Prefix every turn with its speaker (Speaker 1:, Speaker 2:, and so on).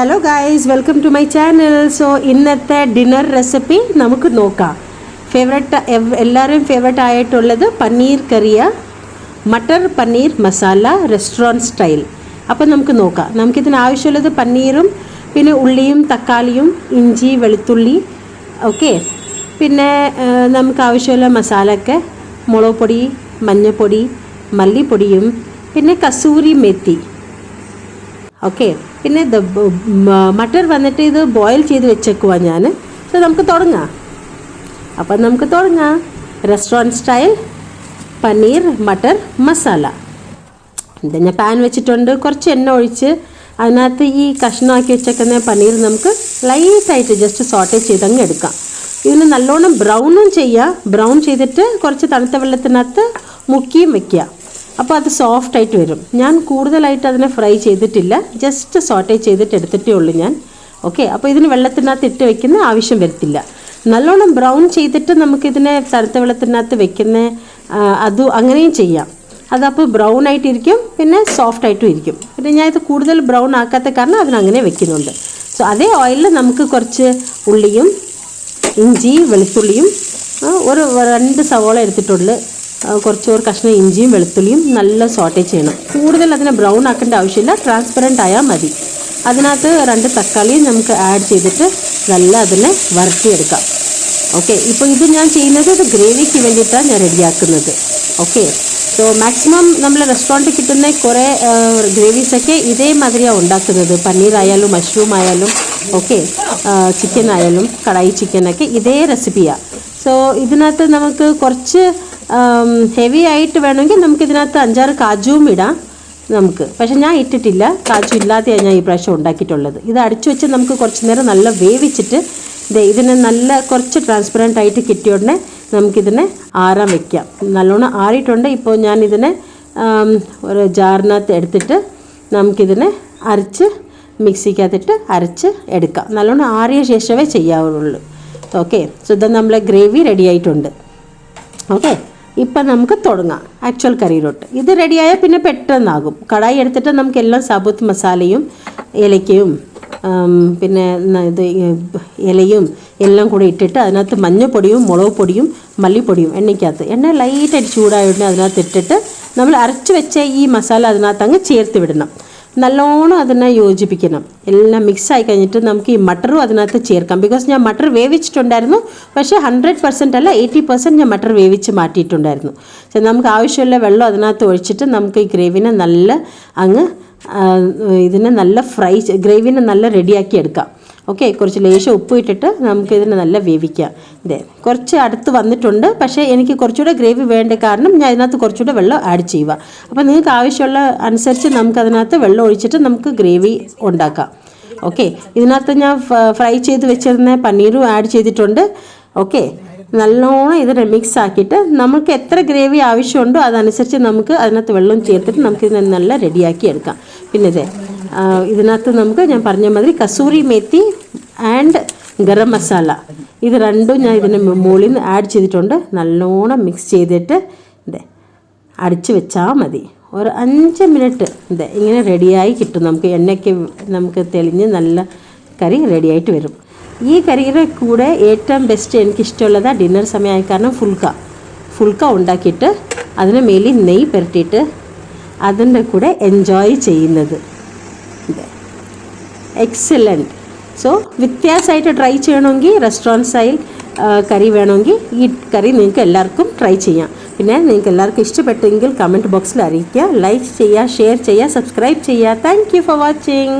Speaker 1: Hello guys welcome to my channel so ഇന്നത്തെ dinner recipe നമുക്ക് നോക്കാം. ഫേവററ്റ് എല്ലാവരും ഫേവററ്റ് ആയിട്ടുള്ളത് പനീർ കറിയ മട്ടർ പനീർ മസാല റെസ്റ്റോറന്റ് സ്റ്റൈൽ അപ്പോൾ നമുക്ക് നോക്കാം. നമുക്കിതിന് ആവശ്യമുള്ളത് പനീറും പിന്നെ ഉള്ളിയും തക്കാളിയും ഇഞ്ചി വെളുത്തുള്ളി ഓക്കെ പിന്നെ നമുക്ക് ആവശ്യമുള്ള മസാലയൊക്കെ മുളക് പൊടി മഞ്ഞൾപ്പൊടി മല്ലിപ്പൊടിയും പിന്നെ കസൂരി മെത്തി. ഓക്കെ പിന്നെ മട്ടർ വന്നിട്ട് ഇത് ബോയിൽ ചെയ്ത് വെച്ചേക്കുവാ ഞാൻ സോ നമുക്ക് തുടങ്ങാം. അപ്പം നമുക്ക് തുടങ്ങാം. Restaurant style paneer matar masala. ഇത് ഞാൻ പാൻ വെച്ചിട്ടുണ്ട്. കുറച്ച് എണ്ണ ഒഴിച്ച് അതിനകത്ത് ഈ കഷ്ണമാക്കി വെച്ചേക്കുന്ന പനീർ നമുക്ക് ലൈറ്റായിട്ട് ജസ്റ്റ് സോട്ടേ ചെയ്തങ്ങ് എടുക്കാം. ഇതിന് നല്ലോണം ബ്രൗണും ചെയ്യാം. ബ്രൗൺ ചെയ്തിട്ട് കുറച്ച് തണുത്ത വെള്ളത്തിനകത്ത് മുക്കിയും വെക്കുക അപ്പോൾ അത് സോഫ്റ്റ് ആയിട്ട് വരും. ഞാൻ കൂടുതലായിട്ട് അതിനെ ഫ്രൈ ചെയ്തിട്ടില്ല. ജസ്റ്റ് സോട്ടേ ചെയ്തിട്ട് എടുത്തിട്ടേ ഉള്ളൂ ഞാൻ. ഓക്കെ അപ്പോൾ ഇതിന് വെള്ളത്തിനകത്ത് ഇട്ട് വെക്കുന്ന ആവശ്യം വരത്തില്ല. നല്ലോണം ബ്രൗൺ ചെയ്തിട്ട് നമുക്കിതിനെ തണുത്ത വെള്ളത്തിനകത്ത് വെക്കുന്ന അത് അങ്ങനെയും ചെയ്യാം. അതപ്പോൾ ബ്രൗൺ ആയിട്ടിരിക്കും പിന്നെ സോഫ്റ്റ് ആയിട്ടും ഇരിക്കും. പിന്നെ ഞാൻ ഇത് കൂടുതൽ ബ്രൗൺ ആക്കാത്ത കാരണം അതിനങ്ങനെ വെക്കുന്നുണ്ട്. സോ അതേ ഓയിലിൽ നമുക്ക് കുറച്ച് ഉള്ളിയും ഇഞ്ചി വെളുത്തുള്ളിയും ഒരു രണ്ട് സവോള എടുത്തിട്ടുള്ളു. ആ, കുറച്ച് ഒരു കഷ്ണം ഇഞ്ചിയും വെളുത്തുള്ളിയും നല്ല സോട്ടേ ചെയ്യണം. കൂടുതൽ അതിനെ ബ്രൗൺ ആക്കേണ്ട ആവശ്യമില്ല ട്രാൻസ്പെറന്റ് ആയാൽ മതി. അതിനകത്ത് രണ്ട് തക്കാളിയും നമുക്ക് ആഡ് ചെയ്തിട്ട് നല്ല അതിനെ വരട്ടിയെടുക്കാം. ഓക്കെ ഇപ്പോൾ ഇത് ഞാൻ ചെയ്യുന്നത് ഇത് ഗ്രേവിക്ക് വേണ്ടിയിട്ടാണ് ഞാൻ റെഡിയാക്കുന്നത്. ഓക്കെ സോ മാക്സിമം നമ്മൾ റെസ്റ്റോറന്റിൽ കിട്ടുന്ന കുറേ ഗ്രേവീസൊക്കെ ഇതേമാതിരിയാണ് ഉണ്ടാക്കുന്നത്. പനീറായാലും മഷ്റൂം ആയാലും ഓക്കെ ചിക്കൻ ആയാലും കടായി ചിക്കനൊക്കെ ഇതേ റെസിപ്പിയാണ് സോ ഇതിനകത്ത് നമുക്ക് കുറച്ച് ഹെവി ആയിട്ട് വേണമെങ്കിൽ നമുക്ക് ഇതിനകത്ത് അഞ്ചാറ് കാജുവും ഇടാം നമുക്ക്. പക്ഷെ ഞാൻ ഇട്ടിട്ടില്ല. കാജു ഇല്ലാതെയാണ് ഞാൻ ഈ പ്രാവശ്യം ഉണ്ടാക്കിയിട്ടുള്ളത്. ഇത് അടിച്ചു വെച്ച് നമുക്ക് കുറച്ച് നേരം നല്ല വേവിച്ചിട്ട് ഇതിനെ നല്ല കുറച്ച് ട്രാൻസ്പെറന്റ് ആയിട്ട് കിട്ടിയ ഉടനെ നമുക്കിതിനെ ആറാൻ വെക്കാം. നല്ലോണം ആറിയിട്ടുണ്ട്. ഇപ്പോൾ ഞാനിതിനെ ഒരു ജാറിനകത്ത് എടുത്തിട്ട് നമുക്കിതിനെ അരച്ച് മിക്സിക്കകത്തിട്ട് അരച്ച് എടുക്കാം. നല്ലോണം ആറിയ ശേഷമേ ചെയ്യാവുള്ളൂ. ഓക്കെ. സോ ഇത് നമ്മളെ ഗ്രേവി റെഡി ആയിട്ടുണ്ട്. ഓക്കെ. ഇപ്പം നമുക്ക് തുടങ്ങാം. ആക്ച്വൽ കറിയിലോട്ട് ഇത് റെഡിയായാൽ പിന്നെ പെട്ടെന്നാകും. കടായി എടുത്തിട്ട് നമുക്ക് എല്ലാം സാബുത്ത് മസാലയും ഏലക്കയും പിന്നെ ഇത് ഇലയും എല്ലാം കൂടി ഇട്ടിട്ട് അതിനകത്ത് മഞ്ഞൾപ്പൊടിയും മുളക് പൊടിയും മല്ലിപ്പൊടിയും എണ്ണയ്ക്കകത്ത്. എണ്ണ ലൈറ്റായിട്ട് ചൂടായ ഉടനെ അതിനകത്ത് ഇട്ടിട്ട് നമ്മൾ അരച്ച് വെച്ച ഈ മസാല അതിനകത്ത് അങ്ങ് ചേർത്ത് വിടണം. നല്ലോണം അതിനെ യോജിപ്പിക്കണം. എല്ലാം മിക്സ് ആയി കഴിഞ്ഞിട്ട് നമുക്ക് ഈ മട്ടറും അതിനകത്ത് ചേർക്കാം. ബിക്കോസ് ഞാൻ മട്ടർ വേവിച്ചിട്ടുണ്ടായിരുന്നു. പക്ഷേ ഹൺഡ്രഡ് പെർസെന്റ് അല്ല എയ്റ്റി പെർസെന്റ് ഞാൻ മട്ടർ വേവിച്ച് മാറ്റിയിട്ടുണ്ടായിരുന്നു. പക്ഷേ നമുക്ക് ആവശ്യമുള്ള വെള്ളം അതിനകത്ത് ഒഴിച്ചിട്ട് നമുക്ക് ഈ ഗ്രേവിനെ നല്ല അങ്ങ് ഇതിനെ നല്ല ഫ്രൈ ഗ്രേവിനെ നല്ല റെഡിയാക്കി എടുക്കാം. ഓക്കെ കുറച്ച് ലേശം ഉപ്പ് ഇട്ടിട്ട് നമുക്ക് ഇതിനെ നല്ല വേവിക്കാം. ഇതേ കുറച്ച് അടുത്ത് വന്നിട്ടുണ്ട്. പക്ഷേ എനിക്ക് കുറച്ചുകൂടെ ഗ്രേവി വേണ്ട കാരണം ഞാൻ ഇതിനകത്ത് കുറച്ചുകൂടെ വെള്ളം ആഡ് ചെയ്യുക അപ്പോൾ നിങ്ങൾക്ക് ആവശ്യമുള്ള അനുസരിച്ച് നമുക്ക് അതിനകത്ത് വെള്ളം ഒഴിച്ചിട്ട് നമുക്ക് ഗ്രേവി ഉണ്ടാക്കാം. ഓക്കെ ഇതിനകത്ത് ഞാൻ ഫ്രൈ ചെയ്ത് വെച്ചിരുന്ന പനീറും ആഡ് ചെയ്തിട്ടുണ്ട്. ഓക്കെ നല്ലോണം ഇതിനെ മിക്സ് ആക്കിയിട്ട് നമുക്ക് എത്ര ഗ്രേവി ആവശ്യമുണ്ടോ അതനുസരിച്ച് നമുക്ക് അതിനകത്ത് വെള്ളം ചേർത്തിട്ട് നമുക്കിതിനെ നല്ല റെഡിയാക്കി എടുക്കാം. പിന്നെ ഇതേ ഇതിനകത്ത് നമുക്ക് ഞാൻ പറഞ്ഞ മാതിരി കസൂരി മേത്തി ആൻഡ് ഗരം മസാല. ഇത് രണ്ടും ഞാൻ ഇതിന് മുകളിൽ നിന്ന് ആഡ് ചെയ്തിട്ടുണ്ട്. നല്ലോണം മിക്സ് ചെയ്തിട്ട് ഇതേ അടിച്ച് വെച്ചാൽ മതി. ഒരു അഞ്ച് മിനിറ്റ് ഇതേ ഇങ്ങനെ റെഡിയായി കിട്ടും. നമുക്ക് എണ്ണയ്ക്ക് നമുക്ക് തെളിഞ്ഞ് നല്ല കറി റെഡിയായിട്ട് വരും. ഈ കറിയുടെ കൂടെ ഏറ്റവും ബെസ്റ്റ് എനിക്കിഷ്ടമുള്ളത് ഡിന്നർ സമയമായ കാരണം ഫുൽക്ക. ഫുൽക്ക ഉണ്ടാക്കിയിട്ട് അതിന് മേലിൽ നെയ്യ് പുരട്ടിയിട്ട് അതിന്റെ കൂടെ എൻജോയ് ചെയ്യുന്നത്. എക്സലന്റ് സോ വ്യത്യാസമായിട്ട് ട്രൈ ചെയ്യണമെങ്കിൽ റെസ്റ്റോറന്റ് സ്റ്റൈൽ കറി വേണമെങ്കിൽ ഈ കറി നിങ്ങൾക്ക് എല്ലാവർക്കും ട്രൈ ചെയ്യാം. പിന്നെ നിങ്ങൾക്ക് എല്ലാവർക്കും ഇഷ്ടപ്പെട്ടെങ്കിൽ കമന്റ് ബോക്സിൽ അറിയിക്കുക. ലൈക്ക് ചെയ്യുക ഷെയർ ചെയ്യുക സബ്സ്ക്രൈബ് ചെയ്യുക. Thank for watching